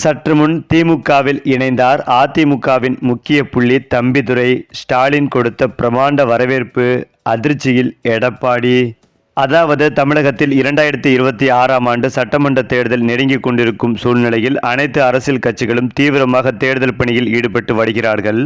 சற்று முன் திமுகவில் இணைந்தார். அதிமுகவின் முக்கிய புள்ளி தம்பிதுரை. ஸ்டாலின் கொடுத்த பிரமாண்ட வரவேற்பு அதிர்ச்சியில் எடப்பாடி. அதாவது தமிழகத்தில் இரண்டாயிரத்தி இருபத்தி ஆறாம் ஆண்டு சட்டமன்ற தேர்தல் நெருங்கிக் கொண்டிருக்கும் சூழ்நிலையில் அனைத்து அரசியல் கட்சிகளும் தீவிரமாக தேர்தல் பணியில் ஈடுபட்டு வருகிறார்கள்.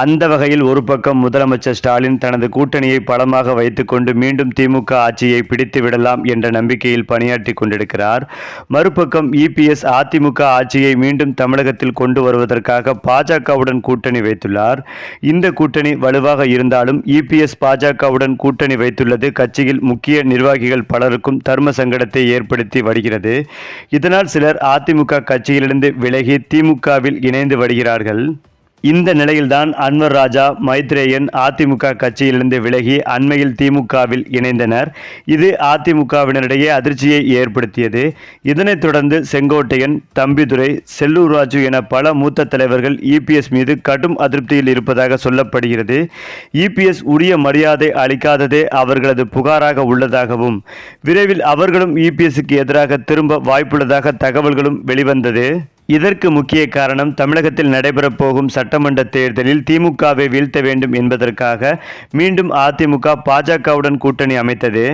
அந்த வகையில் ஒரு பக்கம் முதலமைச்சர் ஸ்டாலின் தனது கூட்டணியை பலமாக வைத்துக்கொண்டு மீண்டும் திமுக ஆட்சியை பிடித்து விடலாம் என்ற நம்பிக்கையில் பணியாற்றி கொண்டிருக்கிறார். மறுபக்கம் இபிஎஸ் அதிமுக ஆட்சியை மீண்டும் தமிழகத்தில் கொண்டு வருவதற்காக பாஜகவுடன் கூட்டணி வைத்துள்ளார். இந்த கூட்டணி வலுவாக இருந்தாலும் இபிஎஸ் பாஜகவுடன் கூட்டணி வைத்துள்ளது கட்சியில் முக்கிய நிர்வாகிகள் பலருக்கும் தர்ம சங்கடத்தை ஏற்படுத்தி வருகிறது. இதனால் சிலர் அதிமுக கட்சியிலிருந்து விலகி திமுகவில் இணைந்து வருகிறார்கள். இந்த நிலையில்தான் அன்வர் ராஜா மைத்ரேயன் அதிமுக கட்சியிலிருந்து விலகி அண்மையில் திமுகவில் இணைந்தனர். இது அதிமுகவினரிடையே அதிர்ச்சியை ஏற்படுத்தியது. இதனைத் தொடர்ந்து செங்கோட்டையன் தம்பிதுரை செல்லூர் ராஜு என பல மூத்த தலைவர்கள் இபிஎஸ் மீது கடும் அதிருப்தியில் இருப்பதாக சொல்லப்படுகிறது. இபிஎஸ் உரிய மரியாதை அளிக்காததே அவர்களது புகாராக உள்ளதாகவும் விரைவில் அவர்களும் இபிஎஸ்க்கு எதிராக திரும்ப வாய்ப்புள்ளதாக தகவல்களும் வெளிவந்தது. இதற்கு முக்கிய காரணம் தமிழகத்தில் நடைபெறப்போகும் சட்டமன்ற தேர்தலில் திமுகவை வீழ்த்த வேண்டும் என்பதற்காக மீண்டும் அதிமுக பாஜகவுடன் கூட்டணி அமைத்தது.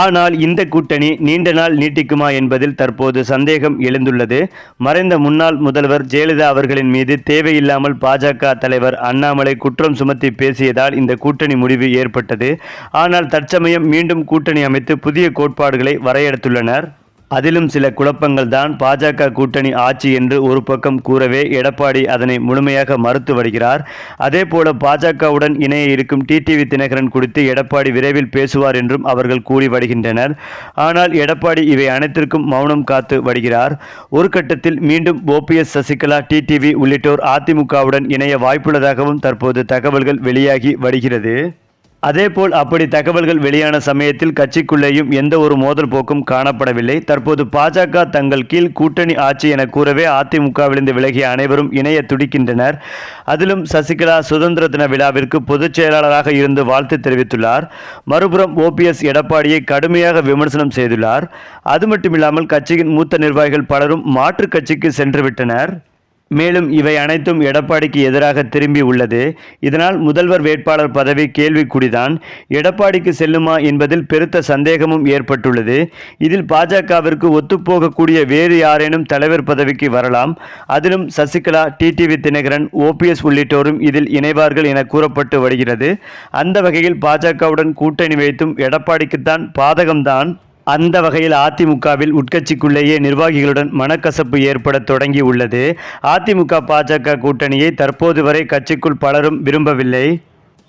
ஆனால் இந்த கூட்டணி நீண்ட நாள் நீட்டிக்குமா என்பதில் தற்போது சந்தேகம் எழுந்துள்ளது. மறைந்த முன்னாள் முதல்வர் ஜெயலலிதா அவர்களின் மீது தேவையில்லாமல் பாஜக தலைவர் அண்ணாமலை குற்றம் சுமத்தி பேசியதால் இந்த கூட்டணி முடிவு ஏற்பட்டது. ஆனால் தற்சமயம் மீண்டும் கூட்டணி அமைத்து புதிய கோட்பாடுகளை வரையறுத்துள்ளனர். அதிலும் சில குழப்பங்கள் தான் பாஜக கூட்டணி ஆட்சி என்று ஒரு பக்கம் கூறவே எடப்பாடி அதனை முழுமையாக மறுத்து வருகிறார். அதே போல பாஜகவுடன் இணைய இருக்கும் டிடிவி தினகரன் குறித்து எடப்பாடி விரைவில் பேசுவார் என்றும் அவர்கள் கூறி வருகின்றனர். ஆனால் எடப்பாடி இவை அனைத்திற்கும் மௌனம் காத்து வருகிறார். ஒரு கட்டத்தில் மீண்டும் ஓபிஎஸ் சசிகலா டிடிவி உள்ளிட்டோர் அதிமுகவுடன் இணைய வாய்ப்புள்ளதாகவும் தற்போது தகவல்கள் வெளியாகி வருகிறது. அதேபோல் அப்படி தகவல்கள் வெளியான சமயத்தில் கட்சிக்குள்ளேயும் எந்த ஒரு மோதல் போக்கும் காணப்படவில்லை. தற்போது பாஜக தங்கள் கீழ் கூட்டணி ஆட்சி என கூறவே அதிமுகவிலிருந்து விலகிய அனைவரும் இணைய துடிக்கின்றனர். அதிலும் சசிகலா சுதந்திர தின விழாவிற்கு பொதுச் செயலாளராக இருந்து வாழ்த்து தெரிவித்துள்ளார். மறுபுறம் ஓபிஎஸ் எடப்பாடியை கடுமையாக விமர்சனம் செய்துள்ளார். அது மட்டுமில்லாமல் கட்சியின் மூத்த நிர்வாகிகள் பலரும் மாற்றுக் கட்சிக்கு சென்றுவிட்டனர். மேலும் இவை அனைத்தும் எடப்பாடிக்கு எதிராக திரும்பி உள்ளது. இதனால் முதல்வர் வேட்பாளர் பதவி கேள்விக்குடிதான் எடப்பாடிக்கு செல்லுமா என்பதில் பெருத்த சந்தேகமும் ஏற்பட்டுள்ளது. இதில் பாஜகவிற்கு ஒத்துப்போகக்கூடிய வேறு யாரேனும் தலைவர் பதவிக்கு வரலாம். அதிலும் சசிகலா டிடிவி தினகரன் ஓபிஎஸ் உள்ளிட்டோரும் இதில் இணைவார்கள் என கூறப்பட்டு வருகிறது. அந்த வகையில் பாஜகவுடன் கூட்டணி வைத்தும் எடப்பாடிக்குத்தான் பாதகம்தான். அந்த வகையில் அதிமுகவில் உட்கட்சிக்குள்ளேயே நிர்வாகிகளுடன் மனக்கசப்பு ஏற்பட தொடங்கி உள்ளது அதிமுக பாஜக கூட்டணியை தற்போது வரை கட்சிக்குள் பலரும் விரும்பவில்லை.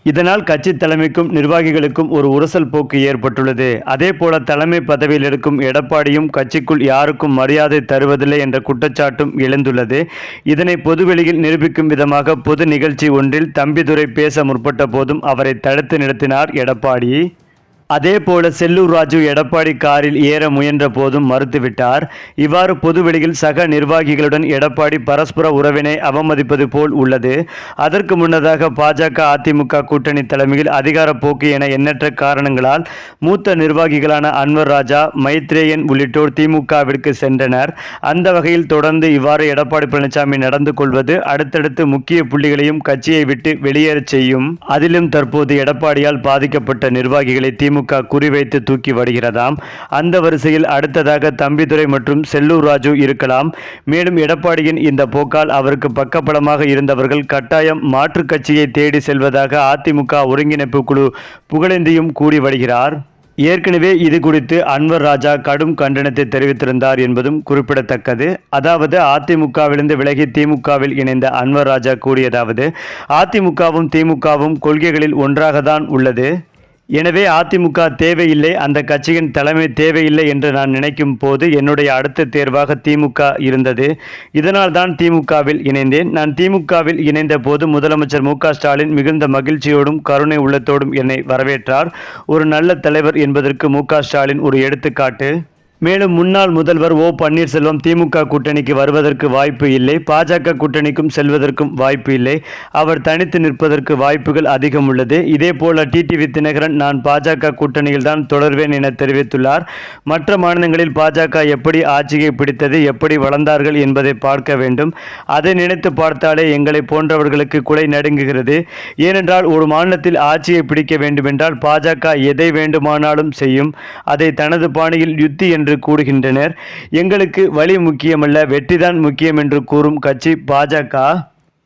இதனால் கட்சி தலைமைக்கும் நிர்வாகிகளுக்கும் ஒரு உரசல் போக்கு ஏற்பட்டுள்ளது. அதேபோல தலைமை பதவியில் இருக்கும் எடப்பாடியும் கட்சிக்குள் யாருக்கும் மரியாதை தருவதில்லை என்ற குற்றச்சாட்டும் எழுந்துள்ளது. இதனை பொதுவெளியில் நிரூபிக்கும் விதமாக பொது நிகழ்ச்சி ஒன்றில் தம்பிதுரை பேச முற்பட்ட போதும் அவரை தடுத்து நிறுத்தினார் எடப்பாடி. அதேபோல செல்லூர் ராஜு எடப்பாடி காரில் ஏற முயன்ற போதும் மறுத்துவிட்டார் இவ்வாறு பொதுவெளியில் சக நிர்வாகிகளுடன் எடப்பாடி பரஸ்பர உறவினை அவமதிப்பது போல் உள்ளது. அதற்கு முன்னதாக பாஜக அதிமுக கூட்டணி தலைமையில் அதிகார போக்கு என எண்ணற்ற காரணங்களால் மூத்த நிர்வாகிகளான அன்வர் ராஜா மைத்ரேயன் உள்ளிட்டோர் திமுகவிற்கு சென்றனர். அந்த வகையில் தொடர்ந்து இவ்வாறு எடப்பாடி பழனிசாமி நடந்து கொள்வது அடுத்தடுத்து முக்கிய புள்ளிகளையும் கட்சியை விட்டு வெளியேறச் செய்யும். அதிலும் தற்போது எடப்பாடியால் பாதிக்கப்பட்ட நிர்வாகிகளை திமுக குறிவைத்து தூக்கி வருகிறதாம் அந்த வரிசையில் அடுத்ததாக தம்பிதுரை மற்றும் செல்லூர் ராஜு இருக்கலாம். மேலும் எடப்பாடியின் இந்த போக்கால் அவருக்கு பக்கபலமாக இருந்தவர்கள் கட்டாயம் மாற்றுக் கட்சியை தேடி செல்வதாக அதிமுக ஒருங்கிணைப்பு குழு புகழேந்தியும் கூறி வருகிறார். ஏற்கனவே இது குறித்து அன்வர் ராஜா கடும் கண்டனத்தை தெரிவித்திருந்தார் என்பதும் குறிப்பிடத்தக்கது. அதாவது அதிமுகவிலிருந்து விலகி திமுகவில் இணைந்த அன்வர் ராஜா கூறியதாவது அதிமுகவும் திமுகவும் கொள்கைகளில் ஒன்றாக தான் உள்ளது. எனவே அதிமுக தேவையில்லை அந்த கட்சியின் தலைமை தேவையில்லை என்று நான் நினைக்கும் போது என்னுடைய அடுத்த தேர்வாக திமுக இருந்தது. இதனால் தான் திமுகவில் இணைந்தேன். நான் திமுகவில் இணைந்த போது முதலமைச்சர் மு ஸ்டாலின் மிகுந்த மகிழ்ச்சியோடும் கருணை உள்ளத்தோடும் என்னை வரவேற்றார். ஒரு நல்ல தலைவர் என்பதற்கு மு ஸ்டாலின் ஒரு எடுத்துக்காட்டு. மேலும் முன்னாள் முதல்வர் ஓ பன்னீர்செல்வம் திமுக கூட்டணிக்கு வருவதற்கு வாய்ப்பு இல்லை. பாஜக கூட்டணிக்கும் செல்வதற்கும் வாய்ப்பு இல்லை. அவர் தனித்து நிற்பதற்கு வாய்ப்புகள் அதிகம் உள்ளது. இதே போல டிடிவி தினகரன் நான் பாஜக கூட்டணியில் தான் தொடர்வேன் என தெரிவித்துள்ளார். மற்ற மாநிலங்களில் பாஜக எப்படி ஆட்சியை பிடித்தது எப்படி வளர்ந்தார்கள் என்பதை பார்க்க வேண்டும். அதை நினைத்து பார்த்தாலே எங்களை போன்றவர்களுக்கு குலை நடுங்குகிறது. ஏனென்றால் ஒரு மாநிலத்தில் ஆட்சியை பிடிக்க வேண்டுமென்றால் பாஜக எதை வேண்டுமானாலும் செய்யும். அதை தனது பாணியில் யுத்தி என்று கூறுகின்றனர். எங்களுக்கு வழி முக்கியமல்ல வெற்றிதான் முக்கியம் என்று கூறும் கட்சி பாஜக.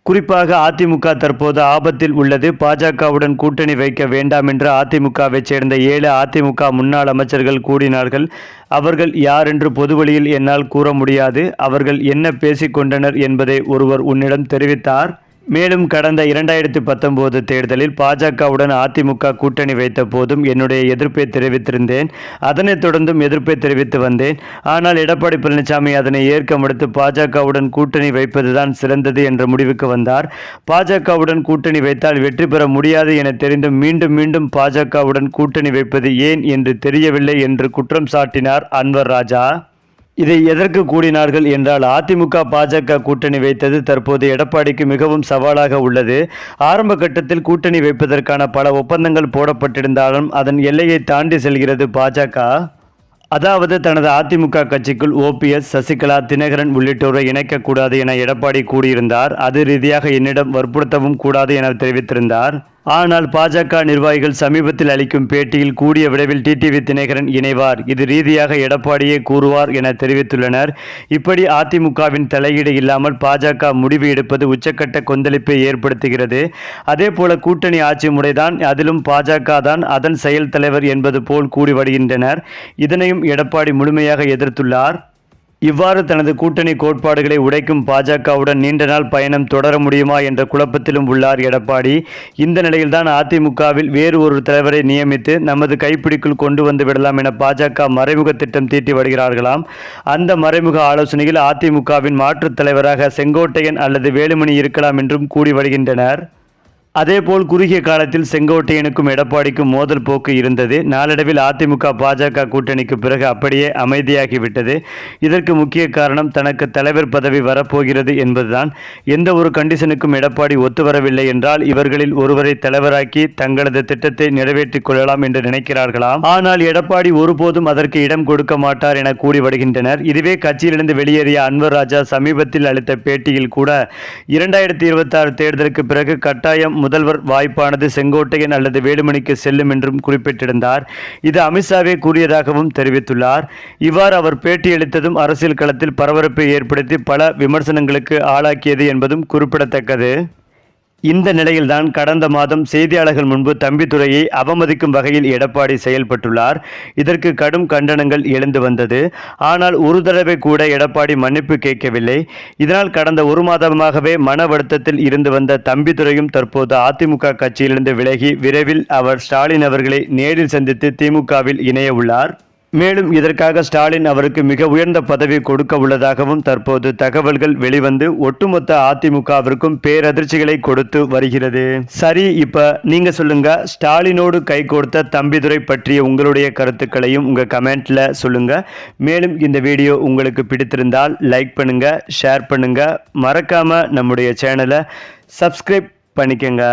குறிப்பாக அதிமுக தற்போது ஆபத்தில் உள்ளது. பாஜகவுடன் கூட்டணி வைக்க வேண்டாம் என்று அதிமுகவைச் சேர்ந்த ஏழு அதிமுக முன்னாள் அமைச்சர்கள் கூடினார்கள் அவர்கள் யார் என்று பொதுவெளியில் என்னால் கூற முடியாது. அவர்கள் என்ன பேசிக்கொண்டனர் என்பதை ஒருவர் உன்னிடம் தெரிவித்தார். மேலும் கடந்த இரண்டாயிரத்தி பத்தொம்போது தேர்தலில் பாஜகவுடன் அதிமுக கூட்டணி வைத்த போதும் என்னுடைய எதிர்ப்பை தெரிவித்திருந்தேன். அதனைத் தொடர்ந்தும் எதிர்ப்பை தெரிவித்து வந்தேன். ஆனால் எடப்பாடி பழனிசாமி அதனை ஏற்க மறுத்து பாஜகவுடன் கூட்டணி வைப்பதுதான் சிறந்தது என்ற முடிவுக்கு வந்தார். பாஜகவுடன் கூட்டணி வைத்தால் வெற்றி பெற முடியாது என தெரிந்தும் மீண்டும் மீண்டும் பாஜகவுடன் கூட்டணி வைப்பது ஏன் என்று தெரியவில்லை என்று குற்றம் சாட்டினார் அன்வர் ராஜா. இதை எதற்கு கூடினார்கள் என்றால் அதிமுக பாஜக கூட்டணி வைத்தது தற்போது எடப்பாடிக்கு மிகவும் சவாலாக உள்ளது. ஆரம்ப கட்டத்தில் கூட்டணி வைப்பதற்கான பல ஒப்பந்தங்கள் போடப்பட்டிருந்தாலும் அதன் எல்லையை தாண்டி செல்கிறது பாஜக. அதாவது தனது அதிமுக கட்சிக்குள் ஓபிஎஸ் சசிகலா தினகரன் உள்ளிட்டோரை இணைக்கக்கூடாது என எடப்பாடி கூறியிருந்தார். அது ரீதியாக என்னிடம் வற்புறுத்தவும் கூடாது என தெரிவித்திருந்தார். ஆனால் பாஜக நிர்வாகிகள் சமீபத்தில் அளிக்கும் பேட்டியில் கூடிய விரைவில் டிடிவி தினகரன் இணைவார். இது ரீதியாக எடப்பாடியே கூறுவார் என தெரிவித்துள்ளனர். இப்படி அதிமுகவின் தலையீடு இல்லாமல் பாஜக முடிவு எடுப்பது உச்சக்கட்ட கொந்தளிப்பை ஏற்படுத்துகிறது. அதே போல கூட்டணி ஆட்சி முறைதான் அதிலும் பாஜக தான் அதன் செயல் தலைவர் என்பது போல் கூறி வருகின்றனர். இதனையும் எடப்பாடி முழுமையாக எதிர்த்துள்ளார். இவ்வாறு தனது கூட்டணி கோட்பாடுகளை உடைக்கும் பாஜகவுடன் நீண்ட நாள் பயணம் தொடர முடியுமா என்ற குழப்பத்திலும் உள்ளார் எடப்பாடி. இந்த நிலையில்தான் அதிமுகவில் வேறு ஒரு தலைவரை நியமித்து நமது கைப்பிடிக்குள் கொண்டு வந்து விடலாம் என பாஜக மறைமுக திட்டம் தீட்டி வருகிறார்களாம். அந்த மறைமுக ஆலோசனையில் அதிமுகவின் மாற்றுத் தலைவராக செங்கோட்டையன் அல்லது வேலுமணி இருக்கலாம் என்றும் கூறி வருகின்றனர். அதேபோல் குறுகிய காலத்தில் செங்கோட்டையனுக்கும் எடப்பாடிக்கும் மோதல் போக்கு இருந்தது. நாளடைவில் அதிமுக பாஜக கூட்டணிக்கு பிறகு அப்படியே அமைதியாகிவிட்டது. இதற்கு முக்கிய காரணம் தனக்கு தலைவர் பதவி வரப்போகிறது என்பதுதான். எந்த ஒரு கண்டிஷனுக்கும் எடப்பாடி ஒத்து வரவில்லை என்றால் இவர்களில் ஒருவரை தலைவராக்கி தங்களது திட்டத்தை நிறைவேற்றிக் கொள்ளலாம் என்று நினைக்கிறார்களாம். ஆனால் எடப்பாடி ஒருபோதும் அதற்கு இடம் கொடுக்க மாட்டார் என கூறி வருகின்றனர். இதுவே கட்சியிலிருந்து வெளியேறிய அன்வர் ராஜா சமீபத்தில் அளித்த பேட்டியில் கூட இரண்டாயிரத்தி இருபத்தி ஆறு தேர்தலுக்கு பிறகு கட்டாயம் முதல்வர் வாய்ப்பானது செங்கோட்டையன் அல்லது வேலுமணிக்கு செல்லும் என்றும் குறிப்பிட்டிருந்தார். இது அமித்ஷாவே கூறியதாகவும் தெரிவித்துள்ளார். இவ்வாறு அவர் பேட்டியளித்ததும் அரசியல் களத்தில் பரபரப்பை ஏற்படுத்தி பல விமர்சனங்களுக்கு ஆளாக்கியது என்பதும் குறிப்பிடத்தக்கது. இந்த நிலையில்தான் கடந்த மாதம் செய்தியாளர்கள் முன்பு தம்பித்துறையை அவமதிக்கும் வகையில் எடப்பாடி செயல்பட்டுள்ளார். இதற்கு கடும் கண்டனங்கள் எழுந்து வந்தது. ஆனால் ஒரு தடவை கூட எடப்பாடி மன்னிப்பு கேட்கவில்லை. இதனால் கடந்த ஒரு மாதமாகவே மன வருத்தத்தில் இருந்து வந்த தம்பித்துறையும் தற்போது அதிமுக கட்சியிலிருந்து விலகி விரைவில் அவர் ஸ்டாலின் அவர்களை நேரில் சந்தித்து திமுகவில் இணைய உள்ளார் மேலும் இதற்காக ஸ்டாலின் அவருக்கு மிக உயர்ந்த பதவி கொடுக்க உள்ளதாகவும் தற்போது தகவல்கள் வெளிவந்து ஒட்டுமொத்த அதிமுகவிற்கும் பேரதிர்ச்சிகளை கொடுத்து வருகிறது. சரி இப்ப நீங்க சொல்லுங்க ஸ்டாலினோடு கை கொடுத்த தம்பிதுரை பற்றிய உங்களுடைய கருத்துக்களையும் உங்க கமெண்ட்ல சொல்லுங்க. மேலும் இந்த வீடியோ உங்களுக்கு பிடித்திருந்தால் லைக் பண்ணுங்க ஷேர் பண்ணுங்க. மறக்காம நம்முடைய சேனலை சப்ஸ்கிரைப் பண்ணிக்கங்க.